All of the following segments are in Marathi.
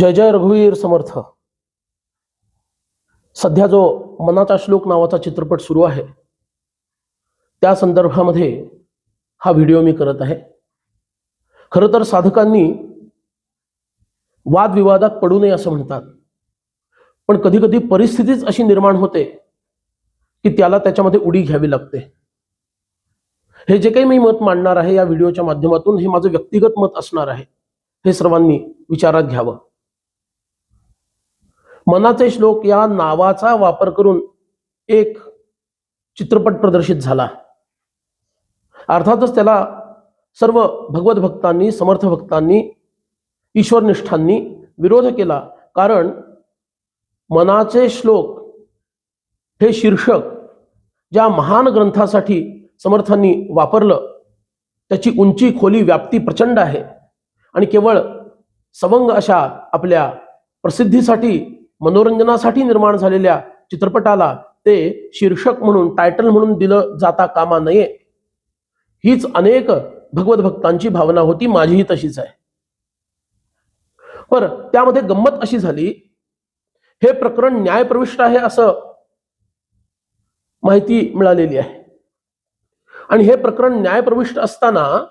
जय जय रघुवीर समर्थ. सध्या जो मनाचा श्लोक नावाचा चित्रपट सुरू आहे त्या संदर्भामध्ये हा व्हिडिओ मी करत आहे. खरं तर साधकांनी वादविवादात पडू नये असं म्हणतात. पण कधी कधी परिस्थितीच अशी निर्माण होते की त्याला त्याच्यामध्ये उडी घ्यावी लागते. हे जे काही मी मत मांडणार आहे या व्हिडिओच्या माध्यमातून हे माझं व्यक्तिगत मत असणार आहे हे सर्वांनी विचारात घ्यावं. मनाचे श्लोक या नावाचा वापर करून एक चित्रपट प्रदर्शित झाला. अर्थातच त्याला सर्व भगवत भक्तांनी समर्थ भक्तांनी ईश्वरनिष्ठांनी विरोध केला. कारण मनाचे श्लोक हे शीर्षक ज्या महान ग्रंथासाठी समर्थांनी वापरलं त्याची उंची खोली व्याप्ती प्रचंड आहे. आणि केवळ सवंग अशा आपल्या प्रसिद्धीसाठी मनोरंजनासाठी निर्माण झालेल्या चित्रपटाला ते शीर्षक म्हणून टायटल म्हणून दिलं जाता कामा नये. हीच अनेक भगवत भक्तांची भावना होती माझीही तशीच आहे. पर त्यामध्ये गंमत अशी झाली हे प्रकरण न्यायप्रविष्ट आहे असं माहिती मिळालेली आहे. आणि हे प्रकरण न्यायप्रविष्ट असताना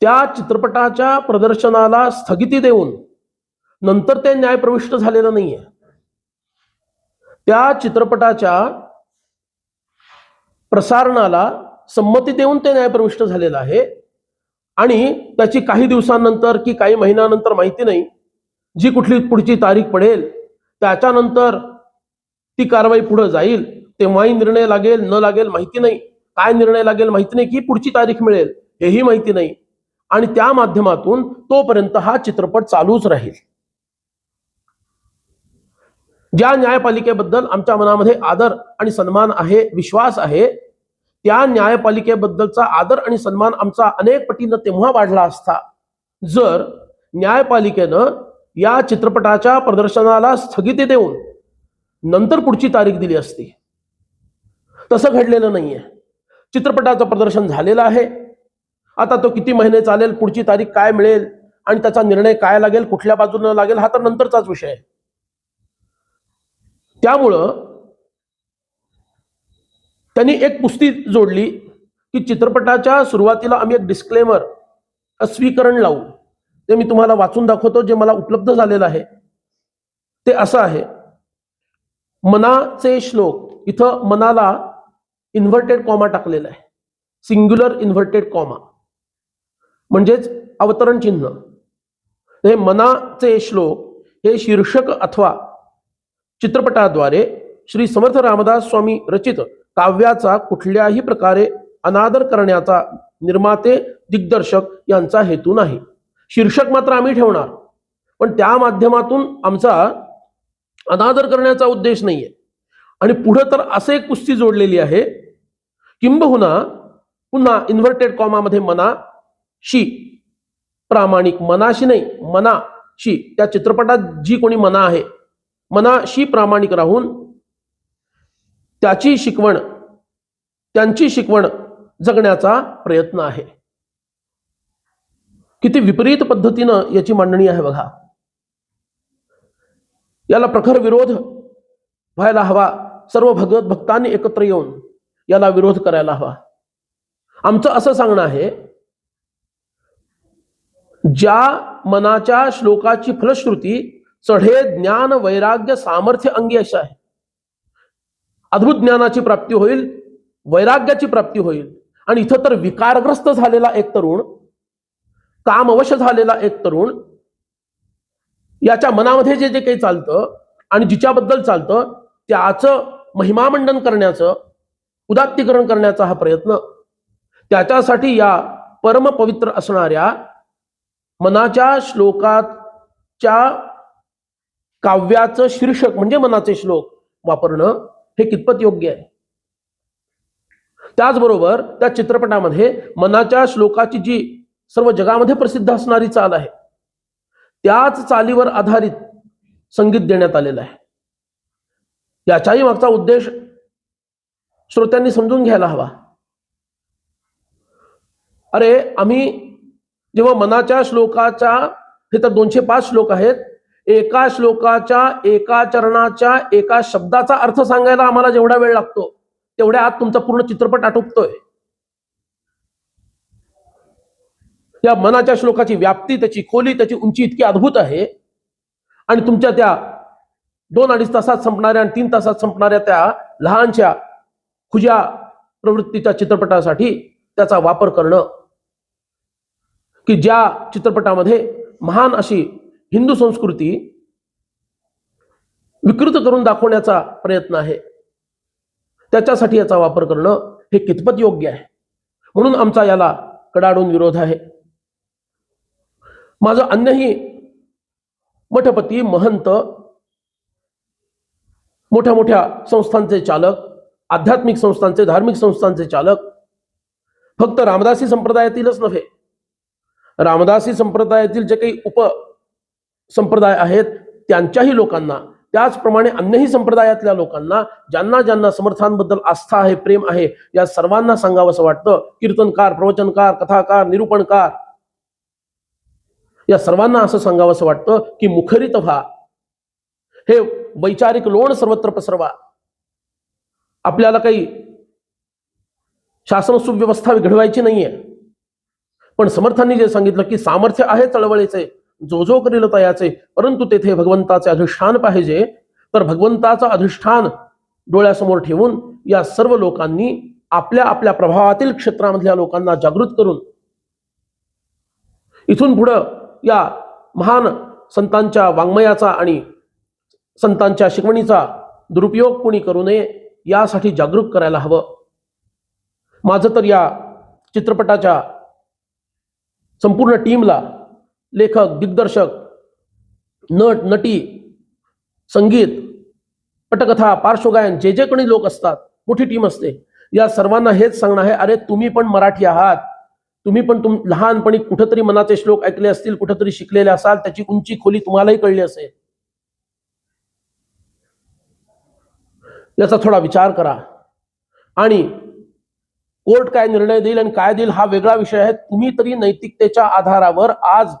त्या चित्रपटाच्या प्रदर्शनाला स्थगिती देऊन नंतर ते न्याय प्रविष्ट झालेलं नाहीये. त्या चित्रपटाच्या प्रसारणाला संमती देऊन ते न्यायप्रविष्ट झालेलं आहे. आणि त्याची काही दिवसांनंतर की काही महिन्यानंतर माहिती नाही जी कुठली पुढची तारीख पडेल त्याच्यानंतर ती कारवाई पुढे जाईल तेव्हाही निर्णय लागेल न लागेल माहिती नाही. काय निर्णय लागेल माहिती नाही की पुढची तारीख मिळेल हेही माहिती नाही. आणि त्या माध्यमातून तोपर्यंत हा चित्रपट चालूच राहील. ज्या न्यायपालिकेबद्दल आमच्या मनामध्ये आदर आणि सन्मान आहे विश्वास आहे त्या न्यायपालिकेबद्दलचा आदर आणि सन्मान आमचा अनेक पटीनं तेव्हा वाढला असता जर न्यायपालिकेनं या चित्रपटाच्या प्रदर्शनाला स्थगिती देऊन नंतर पुढची तारीख दिली असती. तसं घडलेलं नाहीये. चित्रपटाचं प्रदर्शन झालेलं आहे. आता तो किती महिने चालेल पुढची तारीख काय मिळेल आणि त्याचा निर्णय काय लागेल कुठल्या बाजूनं लागेल हा तर नंतरचाच विषय आहे. त्यामुळं त्यांनी एक पुस्ती जोडली की चित्रपटाच्या सुरुवातीला आम्ही एक डिस्क्लेमर अस्वीकरण लावू. ते मी तुम्हाला वाचून दाखवतो जे मला उपलब्ध झालेलं आहे. ते असं आहे. मनाचे श्लोक इथं मनाला इन्व्हर्टेड कॉमा टाकलेला आहे. सिंग्युलर इन्व्हर्टेड कॉमा म्हणजेच अवतरण चिन्ह. हे मनाचे श्लोक हे शीर्षक अथवा चित्रपटाद्वारे श्री समर्थ रामदास स्वामी रचित काव्याचा कुठल्याही प्रकारे अनादर करण्याचा निर्माते दिग्दर्शक यांचा हेतू नाही. शीर्षक मात्र आम्ही ठेवणार. पण त्या माध्यमातून आमचा अनादर करण्याचा उद्देश नाहीये. आणि पुढं तर असं एक पुस्ती जोडलेली आहे. किंबहुना पुन्हा इन्व्हर्टेड कॉमामध्ये मना शी प्रामाणिक मनाशी नाही मना शी त्या चित्रपटात जी कोणी मना आहे मनाशी प्रामाणिक राहून त्याची शिकवण त्यांची शिकवण जगण्याचा प्रयत्न आहे. किती विपरीत पद्धतीनं याची मांडणी आहे बघा. याला प्रखर विरोध व्हायला हवा. सर्व भगवत भक्तांनी एकत्र येऊन याला विरोध करायला हवा. आमचं असं सांगणं आहे ज्या मनाच्या श्लोकाची फलश्रुती चढे ज्ञान वैराग्य सामर्थ्य अंगी अशा आहे अद्भुत ज्ञानाची प्राप्ती होईल वैराग्याची प्राप्ती होईल. आणि इथं तर विकारग्रस्त झालेला एक तरुण कामवश झालेला एक तरुण याच्या मनामध्ये जे जे काही चालतं आणि जिच्याबद्दल चालतं त्याचं महिमामंडन करण्याचं उदात्तीकरण करण्याचा हा प्रयत्न त्याच्यासाठी या परमपवित्र असणाऱ्या मनाच्या श्लोकाच्या काव्याचं शीर्षक म्हणजे मनाचे श्लोक वापरणं हे कितपत योग्य आहे? त्याचबरोबर त्या चित्रपटामध्ये मनाच्या श्लोकाची जी सर्व जगामध्ये प्रसिद्ध असणारी चाल आहे त्याच चालीवर आधारित संगीत देण्यात आलेलं आहे. याच्याही मागचा उद्देश श्रोत्यांनी समजून घ्यायला हवा. अरे आम्ही जेव्हा मनाच्या श्लोकाच्या हे तर दोनशे पाच श्लोक आहेत एका श्लोकाच्या एका चरणाच्या एका शब्दाचा अर्थ सांगायला आम्हाला जेवढा वेळ लागतो तेवढ्या आत तुमचा पूर्ण चित्रपट आटोपतोय. त्या मनाच्या श्लोकाची व्याप्ती त्याची खोली त्याची उंची इतकी अद्भुत आहे. आणि तुमच्या त्या दोन अडीच तासात संपणाऱ्या आणि तीन तासात संपणाऱ्या त्या लहानशा खुज्या प्रवृत्तीच्या चित्रपटासाठी त्याचा वापर करणं. की ज्या चित्रपटामध्ये महान अशी हिंदू संस्कृती विकृत करून दाखवण्याचा प्रयत्न आहे. त्याच्यासाठी याचा वापर करणं हे कितपत योग्य आहे? म्हणून आमचा याला कडाडून विरोध आहे. माझं अन्यही मठपती महंत मोठ्या मोठ्या संस्थांचे चालक आध्यात्मिक संस्थांचे धार्मिक संस्थांचे चालक फक्त रामदासी संप्रदायातीलच नव्हे. रामदासी संप्रदायातील जे काही उप संप्रदाय आहेत त्यांच्याही लोकांना. त्याचप्रमाणे अन्यही संप्रदायातल्या लोकांना ज्यांना ज्यांना समर्थांबद्दल आस्था आहे प्रेम आहे या सर्वांना सांगावंसं वाटतं. कीर्तनकार प्रवचनकार कथाकार निरूपणकार या सर्वांना असं सांगावंसं वाटतं की मुखरित व्हा. हे वैचारिक लोण सर्वत्र पसरवा. आपल्याला काही शासन सुव्यवस्था घडवायची नाहीये. पण समर्थांनी जे सांगितलं की सामर्थ्य आहे चळवळीचे जो जो करील तयाचे परंतु तेथे भगवंताचे अधिष्ठान पाहिजे. तर भगवंताचं अधिष्ठान डोळ्यासमोर ठेवून या सर्व लोकांनी आपल्या आपल्या प्रभावातील क्षेत्रामधल्या लोकांना जागृत करून इथून पुढं या महान संतांच्या वाङ्मयाचा आणि संतांच्या शिकवणीचा दुरुपयोग कोणी करू नये यासाठी जागरूक करायला हवं. माझं तर या चित्रपटाच्या संपूर्ण टीमला लेखक दिग्दर्शक नट नटी संगीत पटकथा पार्श्वगायन जे जे कोणी लोक असतात मोठी टीम असते. या सर्वांना हेच सांगणं आहे अरे तुम्ही पण मराठी आहात. तुम्ही पण तुम लहानपणी कुठंतरी मनाचे श्लोक ऐकले असतील कुठंतरी शिकलेले असाल त्याची उंची खोली तुम्हालाही कळली असेल. याचा थोडा विचार करा. आणि कोर्ट काय निर्णय देईल आणि काय देईल हा वेगळा विषय आहे. तुम्ही तरी नैतिकतेच्या आधारावर आज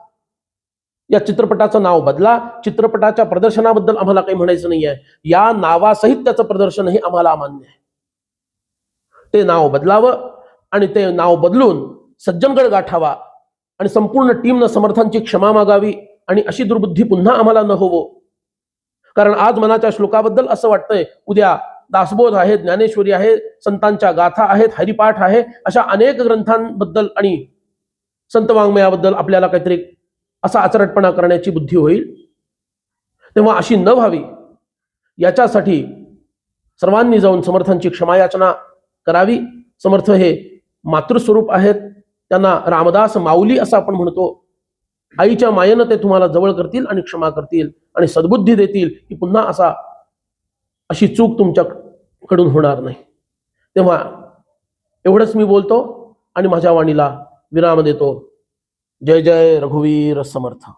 या चित्रपटाचं नाव बदला. चित्रपटाच्या प्रदर्शनाबद्दल आम्हाला काही म्हणायचं नाही आहे या नावासहित त्याचं प्रदर्शनही आम्हाला अमान्य आहे. ते नाव बदलावं आणि ते नाव बदलून सज्जनगड गाठावा आणि संपूर्ण टीमनं समर्थांची क्षमा मागावी आणि अशी दुर्बुद्धी पुन्हा आम्हाला न होवो. कारण आज मनाच्या श्लोकाबद्दल असं वाटतंय उद्या दासबोध आहे ज्ञानेश्वरी आहे संतांच्या गाथा आहेत हरिपाठ आहे अशा अनेक ग्रंथांबद्दल आणि संत वाङ्मयाबद्दल आपल्याला काहीतरी असा आचरटपणा करण्याची बुद्धी होईल. तेव्हा अशी न व्हावी. याच्यासाठी सर्वांनी जाऊन समर्थांची क्षमायाचना करावी. समर्थ हे मातृस्वरूप आहेत. त्यांना रामदास माऊली असं आपण म्हणतो. आईच्या मायेनं ते तुम्हाला जवळ करतील आणि क्षमा करतील आणि सद्बुद्धी देतील की पुन्हा असा अशी चूक तुमच्याकडून होणार नाही. तेव्हा एवढंच मी बोलतो आणि माझ्या वाणीला विराम देतो. जय जय रघुवीर समर्थ.